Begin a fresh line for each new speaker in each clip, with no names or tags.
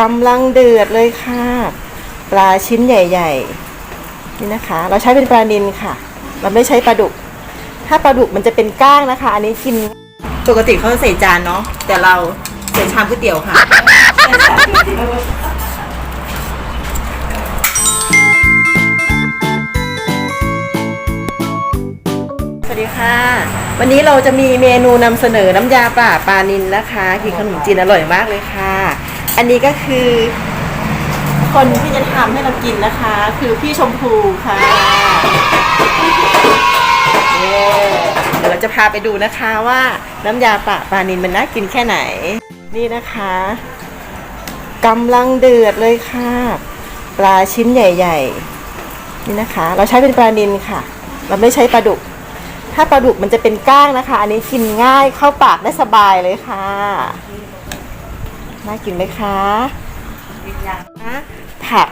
กำลังเดือดเลยค่ะ ปลาชิ้นใหญ่ ๆ นี่นะคะ เราใช้เป็นปลานิลค่ะ เราไม่ใช้ปลาดุก ถ้าปลาดุกมันจะเป็นก้างนะคะ อันนี้กินปกติเขาจะใส่จานเนาะแต่เราใส่ชามก๋วยเตี๋ยวค่ะสวัสดีค่ะ วันนี้เราจะมีเมนูนำเสนอน้ำยาป่าปลานิลนะคะกินขนมจีนอร่อยมากเลยค่ะ อันนี้ก็คือ คนที่จะทำให้เรากินนะคะ คือพี่ชมพูค่ะเย้เดี๋ยวเราจะพาไปดูนะคะว่าน้ำยาป่าปลานิลมันน่ากินแค่ไหน นี่นะคะกำลังเดือดเลยค่ะ ปลาชิ้นใหญ่ ๆ นี่นะคะ เราใช้เป็นปลานิลค่ะ เราไม่ใช้ปลาดุก ถ้าปลาดุกมันจะเป็นก้างนะคะ อันนี้กินง่ายเข้าปากได้สบายเลยค่ะ น่ากินไหมคะผัก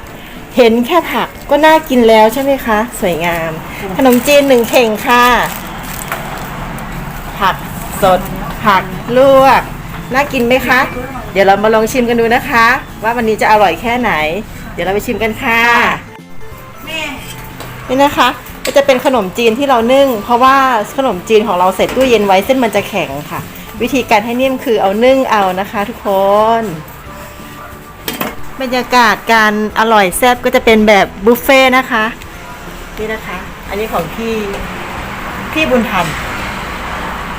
เห็นแค่ผักก็น่ากินแล้วใช่ไหมคะ สวยงาม ขนมจีนหนึ่งเข่งค่ะ ผักสด ผักลวก น่ากินไหมคะ เดี๋ยวเรามาลองชิมกันดูนะคะ ว่าวันนี้จะอร่อยแค่ไหน เดี๋ยวเราไปชิมกันค่ะนี่นะคะ ก็จะเป็นขนมจีนที่เรานึ่ง เพราะว่าขนมจีนของเราเสร็จตู้เย็นไว้เส้นมันจะแข็งค่ะ วิธีการให้นิ่มคือเอานึ่งเอานะคะทุกคน บรรยากาศการอร่อยแซ่บก็จะเป็นแบบบุฟเฟ่ต์นะคะนี่นะคะ อันนี้ของพี่พี่บุญธรรม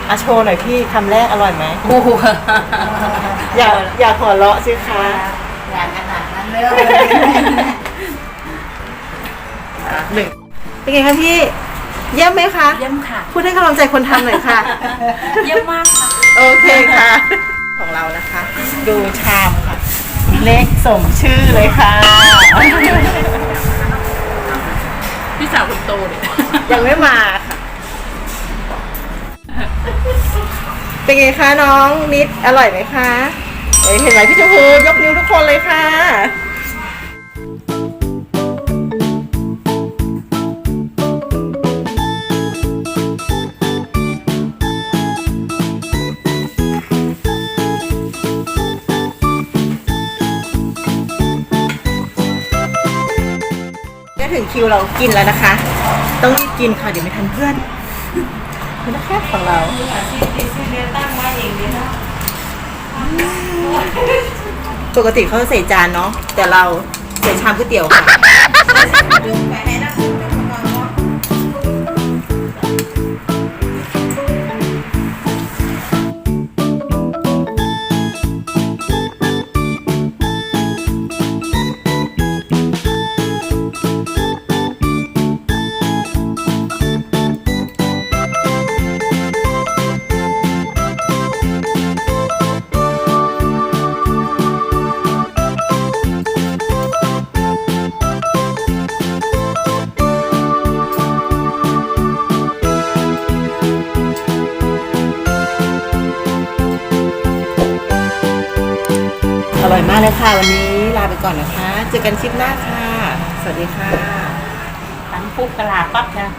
อาโชว์หน่อยพี่คำแรกอร่อยไหม
โอ้โห
อยากอยากหัวเราะสิคะ
อย่างขนาดนั้นเลย
หนึ่งเป็นไงคะพี่ เยี่ยมไหมคะ
เยี่ยมค่ะ
พูดให้กำลังใจคนทำหน่อยค่ะ
เยี่ยมมากค่ะ
โอเคค่ะ ของเรานะคะ ดูชามค่ะ เล็กสมชื่อเลยค่ะ
พี่สาวคนโตเนี่ย
ยังไม่มาค่ะ เป็นไงคะน้องนิดอร่อยไหมคะเอ้ยเห็นไหมพี่ชมพูยกนิ้วทุกคนเลยค่ะ ถึงคิวเรากินแล้วนะคะ ต้องรีบกินค่ะเดี๋ยวไม่ทันเพื่อนนี่นะคบของเราปกติเขาจะใส่จานเนาะแต่เราใส่ชามก๋วยเตี๋ยวค่ะ ร่อยมากเลยค่ะ วันนี้ลาไปก่อนนะคะ เจอกันคลิปหน้าค่ะ สวัสดีค่ะ
ทั้งปุ๊กกะลาปั๊บนะ